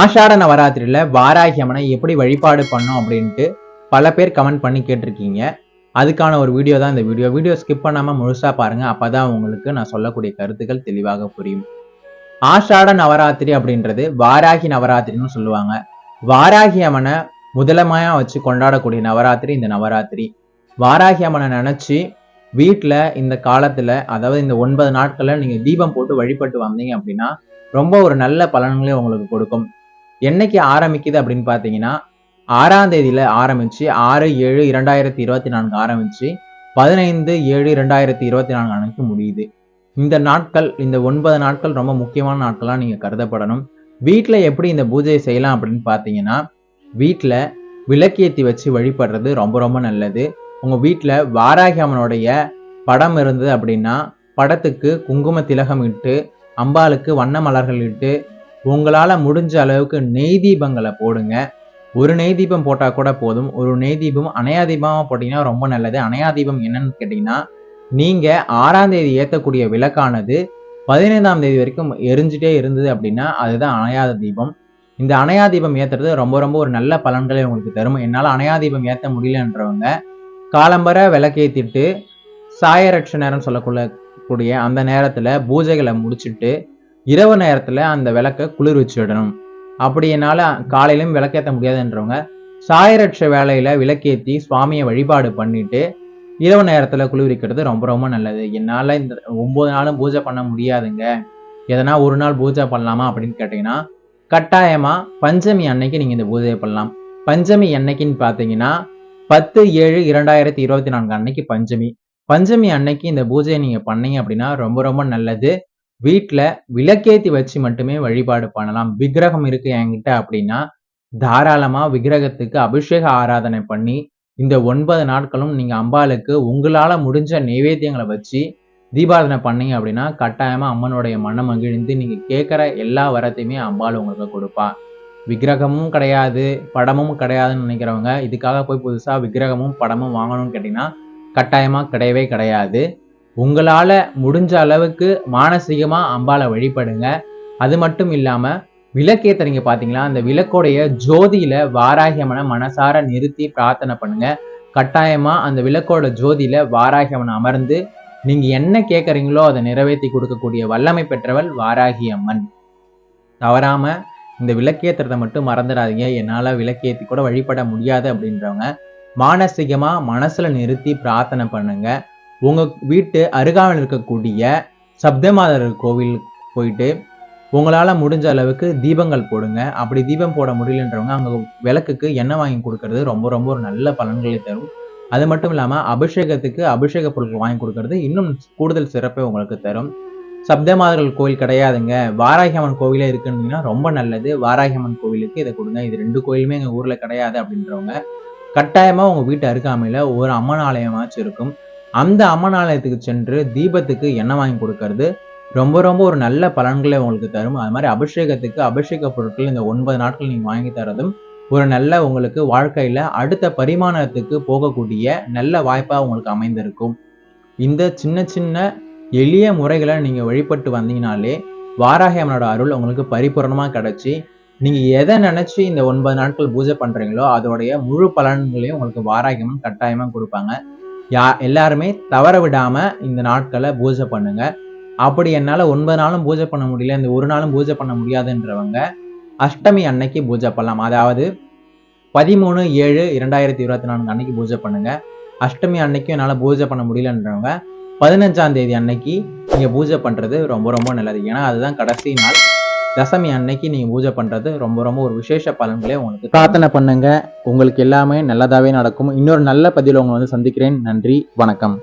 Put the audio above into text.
ஆஷாட நவராத்திரியில் வாராகி அம்மனை எப்படி வழிபாடு பண்ணோம் அப்படின்ட்டு பல பேர் கமெண்ட் பண்ணி கேட்டிருக்கீங்க. அதுக்கான ஒரு வீடியோ தான் இந்த வீடியோ வீடியோ ஸ்கிப் பண்ணாமல் முழுசாக பாருங்கள் அப்போ தான் உங்களுக்கு நான் சொல்லக்கூடிய கருத்துக்கள் தெளிவாக புரியும். ஆஷாட நவராத்திரி அப்படின்றது வாராகி நவராத்திரின்னு சொல்லுவாங்க. வாராகி அம்மனை முதலமையாக வச்சு கொண்டாடக்கூடிய நவராத்திரி இந்த நவராத்திரி. வாராகி அம்மனை நினச்சி வீட்டில் இந்த காலத்தில் அதாவது இந்த ஒன்பது நாட்களில் நீங்கள் தீபம் போட்டு வழிபட்டு வந்தீங்க அப்படின்னா ரொம்ப ஒரு நல்ல பலன்களை உங்களுக்கு கொடுக்கும். என்னைக்கு ஆரம்பிக்குது அப்படின்னு பார்த்தீங்கன்னா ஆறாம் தேதியில் ஆரம்பிச்சு ஆறு ஏழு இரண்டாயிரத்தி இருபத்தி நான்கு ஆரம்பிச்சு பதினைந்து ஏழு இரண்டாயிரத்தி இருபத்தி நான்கு அன்னைக்கு முடியுது. இந்த நாட்கள் இந்த ஒன்பது நாட்கள் ரொம்ப முக்கியமான நாட்களாக நீங்கள் கருதப்படணும். வீட்டில் எப்படி இந்த பூஜையை செய்யலாம் அப்படின்னு பார்த்தீங்கன்னா வீட்டில் விளக்கேற்றி வச்சு வழிபடுறது ரொம்ப ரொம்ப நல்லது. உங்கள் வீட்டில் வாராகி அம்மனுடைய படம் இருந்தது அப்படின்னா படத்துக்கு குங்கும திலகம் இட்டு அம்பாளுக்கு வண்ண மலர்கள் இட்டு உங்களால் முடிஞ்ச அளவுக்கு நெய் தீபங்களை போடுங்க. ஒரு நெய் தீபம் போட்டால் கூட போதும். ஒரு நெய் தீபம் அணையா தீபமாக போட்டிங்கன்னா ரொம்ப நல்லது. அணையா தீபம் என்னன்னு கேட்டிங்கன்னா நீங்கள் ஆறாம் தேதி ஏற்றக்கூடிய விளக்கானது பதினைந்தாம் தேதி வரைக்கும் எரிஞ்சிட்டே இருந்தது அப்படின்னா அதுதான் அணையாத தீபம். இந்த அணையா தீபம் ஏத்துறது ரொம்ப ரொம்ப ஒரு நல்ல பலன்களை உங்களுக்கு தரும். என்னால் அணையா தீபம் ஏற்ற முடியலன்றவங்க காலம்பர விளக்கேற்றிட்டு சாயரட்ச நேரம் சொல்லக்கூடிய அந்த நேரத்தில் பூஜைகளை முடிச்சுட்டு இரவு நேரத்துல அந்த விளக்கை குளிர் வச்சுடணும் அப்படி என்னால காலையிலும் விளக்கேற்ற முடியாதுன்றவங்க சாயரட்ச வேலையில விளக்கேத்தி சுவாமியை வழிபாடு பண்ணிட்டு இரவு நேரத்துல குளிர்விக்கிறது ரொம்ப ரொம்ப நல்லது. என்னால இந்த ஒன்பது நாளும் பூஜை பண்ண முடியாதுங்க. எதனா ஒரு நாள் பூஜை பண்ணலாமா அப்படின்னு கேட்டிங்கன்னா கட்டாயமா பஞ்சமி அன்னைக்கு நீங்க இந்த பூஜையை பண்ணலாம். பஞ்சமி அன்னைக்குன்னு பார்த்தீங்கன்னா பத்து ஏழு இரண்டாயிரத்தி இருபத்தி நான்கு அன்னைக்கு பஞ்சமி. பஞ்சமி அன்னைக்கு இந்த பூஜையை நீங்க பண்ணீங்க அப்படின்னா ரொம்ப ரொம்ப நல்லது. வீட்டில் விளக்கேத்தி வச்சு மட்டுமே வழிபாடு பண்ணலாம். விக்கிரகம் இருக்கு என்கிட்ட அப்படின்னா தாராளமாக விக்கிரகத்துக்கு அபிஷேக ஆராதனை பண்ணி இந்த ஒன்பது நாட்களும் நீங்கள் அம்பாளுக்கு உங்களால் முடிஞ்ச நைவேத்தியங்களை வச்சு தீபாராதனை பண்ணீங்க அப்படின்னா கட்டாயமாக அம்மனுடைய மனம் மகிழ்ந்து நீங்கள் கேட்குற எல்லா வரத்தையுமே அம்பாள் உங்களுக்கு கொடுப்பா. விக்கிரகமும் கிடையாது படமும் கிடையாதுன்னு நினைக்கிறவங்க இதுக்காக போய் புதுசாக விக்கிரகமும் படமும் வாங்கணும்னு கேட்டிங்கன்னா கட்டாயமாக கிடையவே கிடையாது. உங்களால் முடிஞ்ச அளவுக்கு மானசீகமாக அம்பாளை வழிபடுங்க. அது மட்டும் இல்லாமல் விளக்கேற்ற நீங்கள் பார்த்தீங்களா அந்த விளக்கோடைய ஜோதியில் வாராகியமனை மனசார நிறுத்தி பிரார்த்தனை பண்ணுங்க. கட்டாயமாக அந்த விளக்கோட ஜோதியில் வாராகியமன் அமர்ந்து நீங்கள் என்ன கேட்குறீங்களோ அதை நிறைவேற்றி கொடுக்கக்கூடிய வல்லமை பெற்றவள் வாராகி அம்மன் தவறாமல் இந்த விளக்கேத்துறதை மட்டும் மறந்துடாதீங்க. என்னால் விளக்கேற்றி கூட வழிபட முடியாது அப்படின்றவங்க மானசீகமாக மனசில் நிறுத்தி பிரார்த்தனை பண்ணுங்கள் உங்கள் வீட்டு அருகாமையில் இருக்கக்கூடிய சப்தமாதர் கோவில் போயிட்டு உங்களால் முடிஞ்ச அளவுக்கு தீபங்கள் போடுங்க. அப்படி தீபம் போட முடியலன்றவங்க அங்கே விளக்குக்கு எண்ணெய் வாங்கி கொடுக்கறது ரொம்ப ரொம்ப ஒரு நல்ல பலன்களை தரும். அது மட்டும் இல்லாமல் அபிஷேகத்துக்கு அபிஷேக பொருட்கள் வாங்கி கொடுக்கறது இன்னும் கூடுதல் சிறப்பை உங்களுக்கு தரும். சப்தமாதர்கள் கோவில் கிடையாதுங்க. வாராகி அம்மன் கோவிலே இருக்குன்னா ரொம்ப நல்லது. வாராகியம்மன் கோவிலுக்கு இதை கொடுங்க. இது ரெண்டு கோயிலுமே எங்கள் ஊரில் கிடையாது அப்படின்றவங்க. கட்டாயமாக உங்கள் வீட்டு அருகாமையில் ஒரு அம்மன் ஆலயமாச்சும் இருக்கும். அந்த அம்மன் ஆலயத்துக்கு சென்று தீபத்துக்கு எண்ணெய் வாங்கி கொடுக்கறது ரொம்ப ரொம்ப ஒரு நல்ல பலன்களை உங்களுக்கு தரும். அது மாதிரி அபிஷேகத்துக்கு அபிஷேக பொருட்கள் இந்த ஒன்பது நாட்கள் நீங்க வாங்கி தரதும் ஒரு நல்ல உங்களுக்கு வாழ்க்கையில அடுத்த பரிமாணத்துக்கு போகக்கூடிய நல்ல வாய்ப்பா உங்களுக்கு அமைந்திருக்கும். இந்த சின்ன சின்ன எளிய முறைகளை நீங்க வழிபட்டு வந்தீங்கனாலே வாராகி அம்மனோட அருள் உங்களுக்கு பரிபூரணமா கிடச்சி நீங்க எதை நினைச்சு இந்த ஒன்பது நாட்கள் பூஜை பண்றீங்களோ அதோடைய முழு பலன்களையும் உங்களுக்கு வாராகி கட்டாயமாக கட்டாயமா கொடுப்பாங்க. யா எல்லாருமே தவற விடாமல் இந்த நாட்களை பூஜை பண்ணுங்க. அப்படி என்னால் ஒன்பது நாளும் பூஜை பண்ண முடியல இந்த ஒரு நாளும் பூஜை பண்ண முடியாதுன்றவங்க அஷ்டமி அன்னைக்கு பூஜை பண்ணலாம். அதாவது பதிமூணு ஏழு இரண்டாயிரத்தி இருபத்தி நான்கு அன்னைக்கு பூஜை பண்ணுங்க. அஷ்டமி அன்னைக்கும் என்னால் பூஜை பண்ண முடியலன்றவங்க பதினஞ்சாம் தேதி அன்னைக்கு நீங்கள் பூஜை பண்ணுறது ரொம்ப ரொம்ப நல்லது. ஏன்னா அதுதான் கடைசி நாள். தசமி அன்னைக்கு நீங்க பூஜை பண்றது ரொம்ப ரொம்ப ஒரு விசேஷ பலன்களே உங்களுக்கு பிரார்த்தனை பண்ணுங்க. உங்களுக்கு எல்லாமே நல்லதாவே நடக்கும். இன்னொரு நல்ல பதிவில் உங்களை வந்து சந்திக்கிறேன். நன்றி. வணக்கம்.